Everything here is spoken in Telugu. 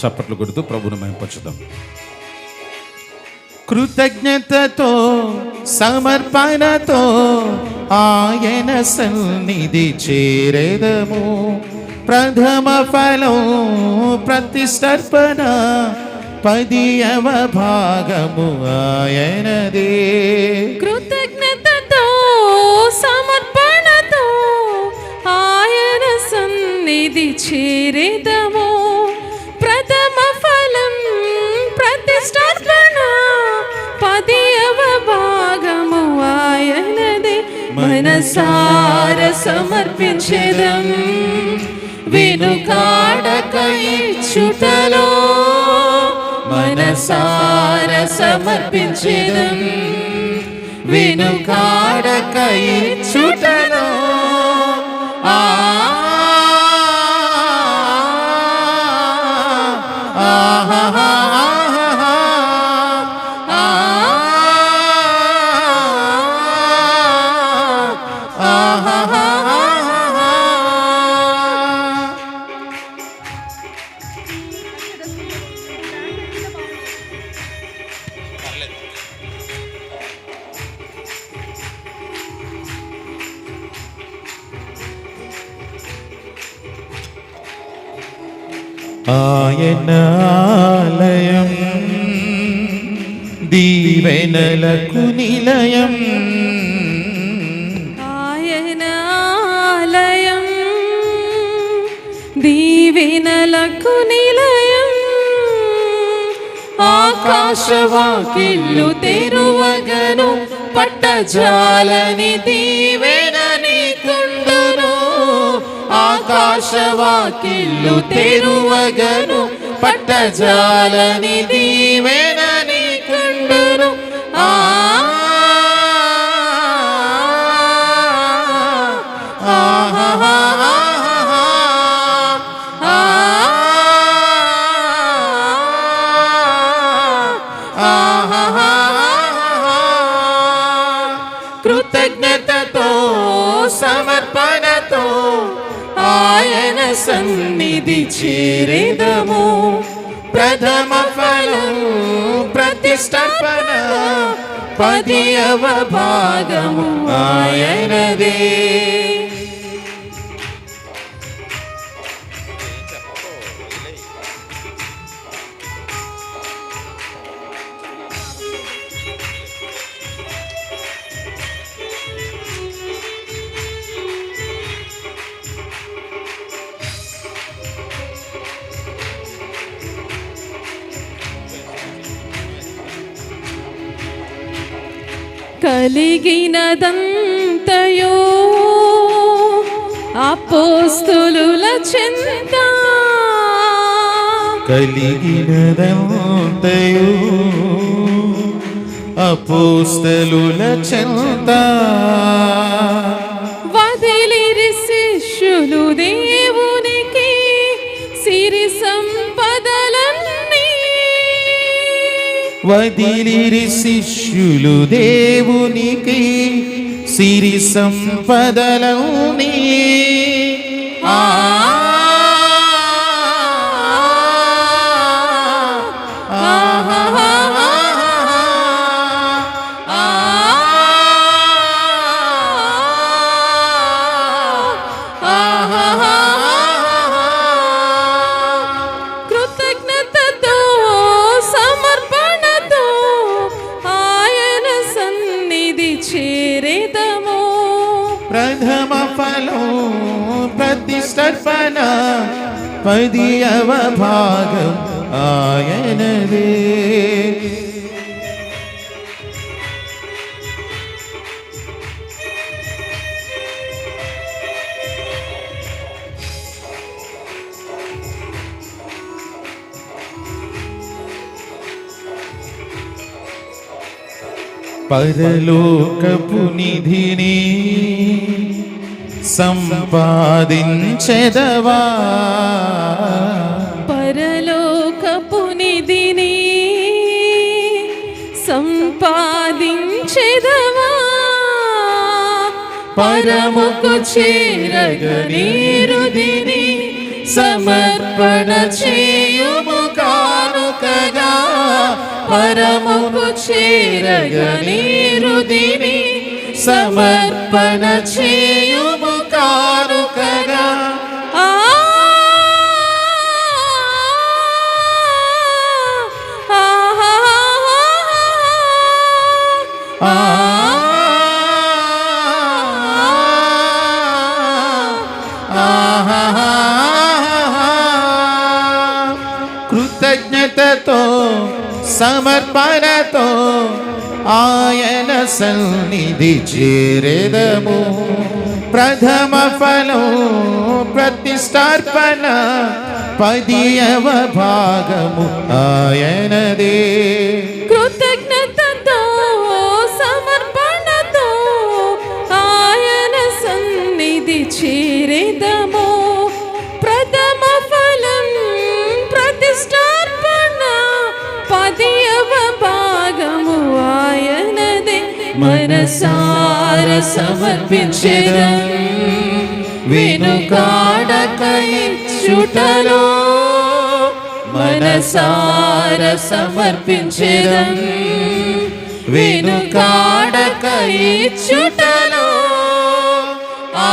చప్పట్లు కొడుతూ ప్రభును మేంపరచుదాం కృతజ్ఞతతో సమర్పణతో ఆయన సన్నిధి చేరేదము. ప్రథమ ఫలం ప్రతిష్టర్పణ పదియవ భాగము ఆయనదే. కృతజ్ఞతతో సమర్పణతో ఆయన సన్నిధి చేరేదము. మనసార సమర్పించేదం. వెనుకాడక ఇచ్చుటలో మనసార సమర్పించేదం. వెనుకాడక ఇచ్చుటలో ఆయన ఆలయం దీవెనలకు నిలయం ఆయన ఆలయం దీవెనలకు నిలయం ఆకాశవాకిళ్ళు తెరువగను పట్టజాలని దీవెనని కుండును ఆకాశవాకిళ్ళు తెరువగను పట్టజాలని దీవెనని ఆయన సన్నిధి చేరేదము. ప్రథమ ఫలం ప్రతిష్టపన పదియవ భాగము ఆయనదే. కలిగినదంతయో అపోస్తులుల చింత. కలిగినదంతయో అపోస్తలుల చింత. వదిలిరి శిష్యులు దేవునికి సిరి సంపదలౌని ఆ ఫలం ప్రతిష్టర్పణ పదియవ భాగం ఆయనదే పరలోకపు నిధిని సంపాదించెదవా? పరలోకపు నిధిని సంపాదించెదవా? పరముకు చేరగనీరుదిని సమర్పణ చేయుము కానుకగా. పరముకు చేరగనీరుదిని సమర్పణ చేయ కృతజ్ఞతతో సమర్పణతో ఆయన సన్నిధి చేరేదము. ప్రథమ ఫలం ప్రతిష్టార్పణ పదియవ భాగము ఆయనదే. మనసార సమర్పించేదం వెనుకాడక ఇచ్చుటలో మనసార సమర్పించేదం వెనుకాడక ఇచ్చుటలో ఆ